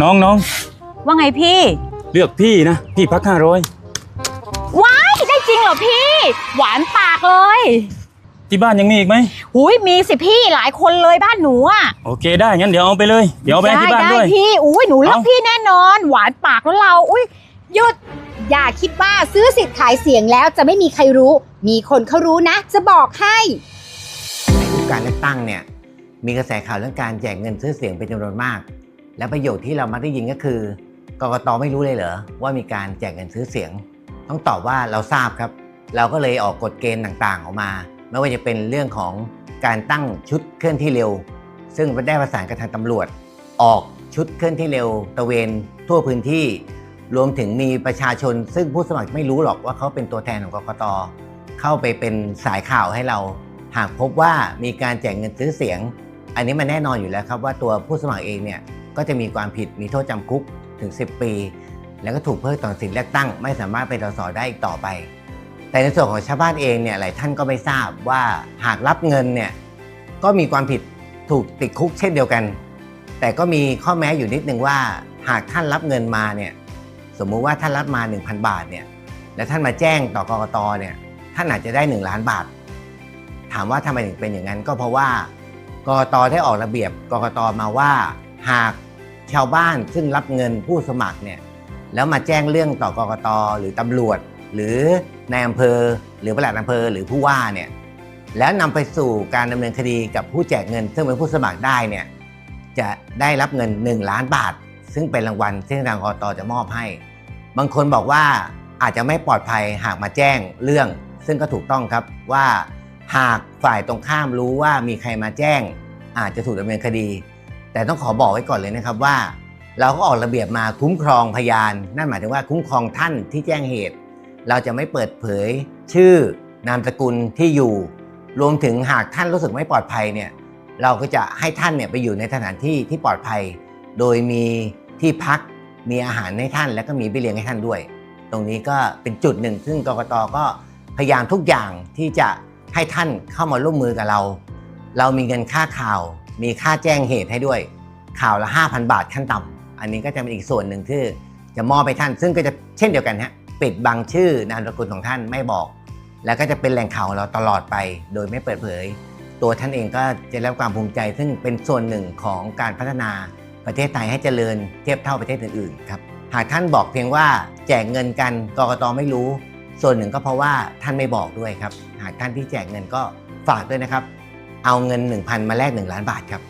น้องน้องว่าไงพี่ เลือกพี่นะ พี่พักห้าร้อยว้ายได้จริงเหรอพี่ หวานปากเลย ที่บ้านยังมีอีกไหมหุยมีสิพี่หลายคนเลยบ้านหนูอะโอเคได้งั้นเดี๋ยวเอาไปเลย เดี๋ยวเอาไปให้ที่บ้านได้ด้วยพี่อุ้ยหนูเลือกเอ้าพี่แน่นอน หวานปากแล้วเรา อุ้ยหยุด อย่าคิดว่าซื้อสิทธิ์ขายเสียงแล้วจะไม่มีใครรู้ มีคนเขารู้นะ จะบอกให้ ในทุกการเลือกตั้งเนี่ยมีกระแสข่าวเรื่องการแจกเงินซื้อเสียงเป็นจำนวนมาก และประโยคที่เรามักได้ยินก็คือกกตไม่รู้เลยเหรอว่ามีการแจกเงินซื้อเสียง ต้องตอบว่าเราทราบครับ เราก็เลยออกกฎเกณฑ์ต่างๆ ออกมา ไม่ว่าจะเป็นเรื่องของการตั้งชุดเคลื่อนที่เร็ว ซึ่งได้ประสานกับทางตำรวจ ออกชุดเคลื่อนที่เร็วตระเวนทั่วพื้นที่ รวมถึงมีประชาชน ซึ่งผู้สมัครไม่รู้หรอกว่าเขาเป็นตัวแทนของกกตเข้าไปเป็นสายข่าวให้เรา หากพบว่ามีการแจกเงินซื้อเสียง อันนี้มันแน่นอนอยู่แล้วครับว่าตัวผู้สมัครเองเนี่ย ก็จะมีความผิดมีโทษจำคุกถึง 10 ปี แล้วก็ถูกเพิกถอนสิทธิเลือกตั้ง ไม่สามารถเป็นสสได้อีกต่อไป แต่ในส่วนของชาวบ้านเองเนี่ยหลายท่านก็ไม่ทราบว่าหากรับเงินเนี่ยก็มีความผิดถูกติดคุกเช่นเดียวกัน แต่ก็มีข้อแม้อยู่นิดนึงว่า หากท่านรับเงินมาเนี่ยสมมุติว่าท่านรับมา 1,000 บาทเนี่ยแล้วท่านมาแจ้งต่อกรกตเนี่ยท่านอาจจะได้ 1 ล้านบาท ถามว่าทำไมถึงเป็นอย่างนั้นก็เพราะว่ากรกตได้ออกระเบียบกรกตมาว่า หากชาวบ้านซึ่งรับเงินผู้สมัครเนี่ยแล้วมาแจ้งเรื่องต่อกกตหรือตำรวจ หรือในายอำเภอ หรือประหลัดอำเภอหรือผู้ว่าเนี่ยแล้วนำไปสู่การดำเนินคดีกับผู้แจกเงิน ซึ่งเป็นผู้สมัครได้เนี่ยจะได้รับเงิน 1 ล้านบาท ซึ่งเป็นรางวัลที่ทางกกตจะมอบให้ บางคนบอกว่าอาจจะไม่ปลอดภัยหากมาแจ้งเรื่อง ซึ่งก็ถูกต้องครับว่าหากฝ่ายตรงข้ามรู้ว่ามีใครมาแจ้ง อาจจะถูกดำเนินคดี แต่ต้องขอบอกไว้ก่อนเลยนะครับว่า เราก็ออกระเบียบมาคุ้มครองพยาน นั่นหมายถึงว่าคุ้มครองท่านที่แจ้งเหตุ เราจะไม่เปิดเผย ชื่อนามสกุลที่อยู่ รวมถึงหากท่านรู้สึกไม่ปลอดภัยเนี่ยเราก็จะให้ท่านเนี่ยไปอยู่ในสถานที่ที่ปลอดภัย โดยมีที่พักมีอาหารให้ท่าน และก็มีเบี้ยเลี้ยงให้ท่านด้วย ตรงนี้ก็เป็นจุดหนึ่ง ซึ่งกกตก็พยายามทุกอย่างที่จะให้ท่านเข้ามาร่วมมือกับเรา เรามีเงินค่าข่าว มีค่าแจ้งเหตุให้ด้วย ข่าวละ 5,000 บาทขั้นต่ำอันนี้ก็จะเป็นอีกส่วนหนึ่งที่จะมอบให้ท่าน ซึ่งก็จะเช่นเดียวกันฮะปิดบังชื่อนามสกุลของท่านไม่บอก แล้วก็จะเป็นแหล่งข่าวของเราตลอดไป โดยไม่เปิดเผย ตัวท่านเองก็จะได้รับความภูมิใจ ซึ่งเป็นส่วนหนึ่งของการพัฒนาประเทศไทยให้เจริญเทียบเท่าประเทศอื่นๆครับหากท่านบอกเพียงว่าแจกเงินกันกรกตไม่รู้ ส่วนหนึ่งก็เพราะว่าท่านไม่บอกด้วยครับ หากท่านที่แจกเงินก็ฝากด้วยนะครับ เอาเงิน 1,000 มาแลก1ล้านบาทครับ